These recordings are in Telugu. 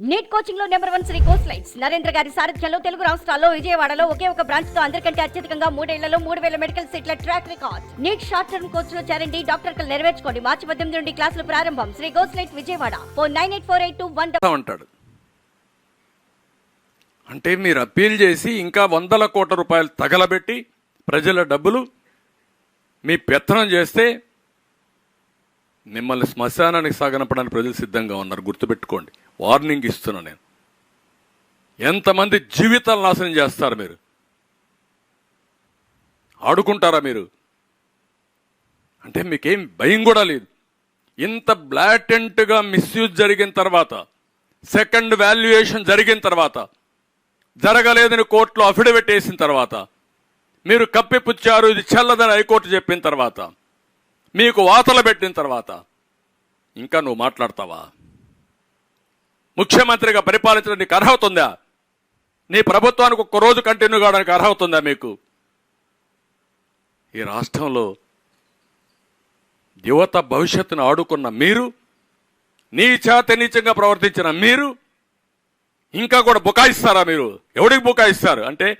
Neat కోచింగ్లో number one Sri course lights. Narendra గారి సారథ్యంలో తెలుగు రాష్ట్రాల్లో విజయవాడలో ఒకే ఒక బ్రాంచ్తో అందరికంటే అత్యధికంగా మూడేళ్ళలో మూడు వేల మెడికల్ సీట్ల track record. NEET short term కోర్స్లో చేరండి డాక్టర్ కలు నెరవేర్చుకోండి. మార్చి పద్దెనిమిది నుండి క్లాసులు ప్రారంభం. Sri course light Vijayawada. Four nine eight four eight two one అంటాడు. అంటే మీరు అప్పీల్ చేసి ఇంకా వందల కోట్ల రూపాయలు తగలబెట్టి ప్రజల డబ్బులు మీ పెత్తనం చేస్తే మిమ్మల్ని శ్మశానానికి సాగనపడానికి ప్రజలు సిద్ధంగా ఉన్నారు. గుర్తుపెట్టుకోండి. వార్నింగ్ ఇస్తున్నా నేను. ఎంతమంది జీవితాలు నాశనం చేస్తారు మీరు? ఆడుకుంటారా మీరు? అంటే మీకేం భయం కూడా లేదు. ఇంత బ్లాటెంట్గా మిస్యూజ్ జరిగిన తర్వాత సెకండ్ వాల్యుయేషన్ జరిగిన తర్వాత జరగలేదని కోర్టులో అఫిడవిట్ వేసిన తర్వాత మీరు కప్పిపుచ్చారు ఇది చల్లదని హైకోర్టు చెప్పిన తర్వాత మీకు వాతలు పెట్టిన తర్వాత ఇంకా నువ్వు మాట్లాడతావా? ముఖ్యమంత్రిగా పరిపాలించడం నీకు అర్హత ఉందా నీ ప్రభుత్వానికి ఒక్క రోజు కంటిన్యూ కావడానికి అర్హత ఉందా మీకు? ఈ రాష్ట్రంలో యువత భవిష్యత్తును ఆడుకున్న మీరు నీచాత నీచంగా ప్రవర్తించిన మీరు ఇంకా కూడా బుకాయిస్తారా మీరు? ఎవడికి బుకాయిస్తారు? అంటే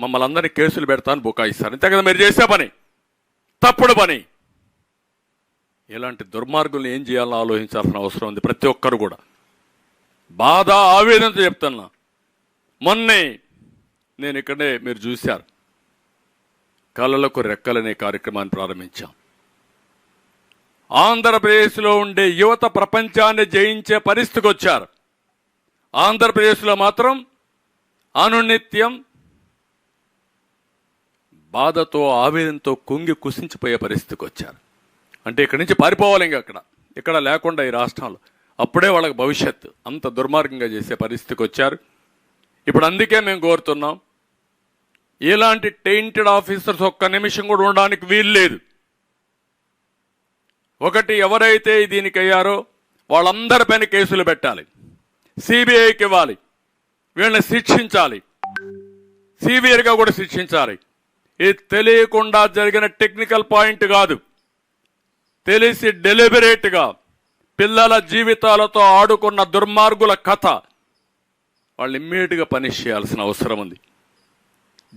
మమ్మల్ని అందరినీ కేసులు పెడతాను బుకాయిస్తారు. అంతే కదా మీరు చేసే పని తప్పుడు పని. ఇలాంటి దుర్మార్గుల్ని ఏం చేయాలని ఆలోచించాల్సిన అవసరం ఉంది ప్రతి ఒక్కరు కూడా. బాధ ఆవేదనతో చెప్తున్నా. మొన్నే నేను ఇక్కడే మీరు చూశారు. కళలకు రెక్కలనే కార్యక్రమాన్ని ప్రారంభించాం. ఆంధ్రప్రదేశ్లో ఉండే యువత ప్రపంచాన్ని జయించే పరిస్థితికి వచ్చారు. ఆంధ్రప్రదేశ్లో మాత్రం అనునిత్యం బాధతో ఆవేదనతో కుంగి కుసించిపోయే పరిస్థితికి వచ్చారు. అంటే ఇక్కడి నుంచి పారిపోవాలి ఇంకా అక్కడ. ఇక్కడ లేకుండా ఈ రాష్ట్రంలో. అప్పుడే వాళ్ళకి భవిష్యత్తు. అంత దుర్మార్గంగా చేసే పరిస్థితికి వచ్చారు. ఇప్పుడు అందుకే మేము కోరుతున్నాం ఇలాంటి టెయింటెడ్ ఆఫీసర్స్ ఒక్క నిమిషం కూడా ఉండడానికి వీలు లేదు. ఒకటి ఎవరైతే దీనికి అయ్యారో వాళ్ళందరిపైన కేసులు పెట్టాలి. సిబిఐకి ఇవ్వాలి. వీళ్ళని శిక్షించాలి. సివియర్గా కూడా శిక్షించాలి. ఇది తెలియకుండా జరిగిన టెక్నికల్ పాయింట్ కాదు. తెలిసి డెలిబరేట్గా పిల్లల జీవితాలతో ఆడుకున్న దుర్మార్గుల కథ. వాళ్ళు ఇమ్మీడియట్గా పనిష్ చేయాల్సిన అవసరం ఉంది.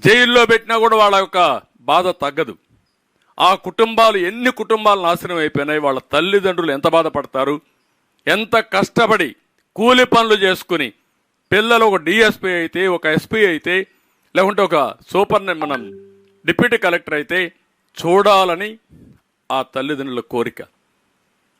జైల్లో పెట్టినా కూడా వాళ్ళ యొక్క బాధ తగ్గదు. ఆ కుటుంబాలు ఎన్ని కుటుంబాలు నాశనం అయిపోయినాయి వాళ్ళ తల్లిదండ్రులు ఎంత బాధపడతారు ఎంత కష్టపడి కూలి పనులు చేసుకుని పిల్లలు ఒక డిఎస్పీ అయితే ఒక ఎస్పీ అయితే లేకుంటే ఒక సూపర్ మనం డిప్యూటీ కలెక్టర్ అయితే చూడాలని ఆ తల్లిదండ్రుల కోరిక.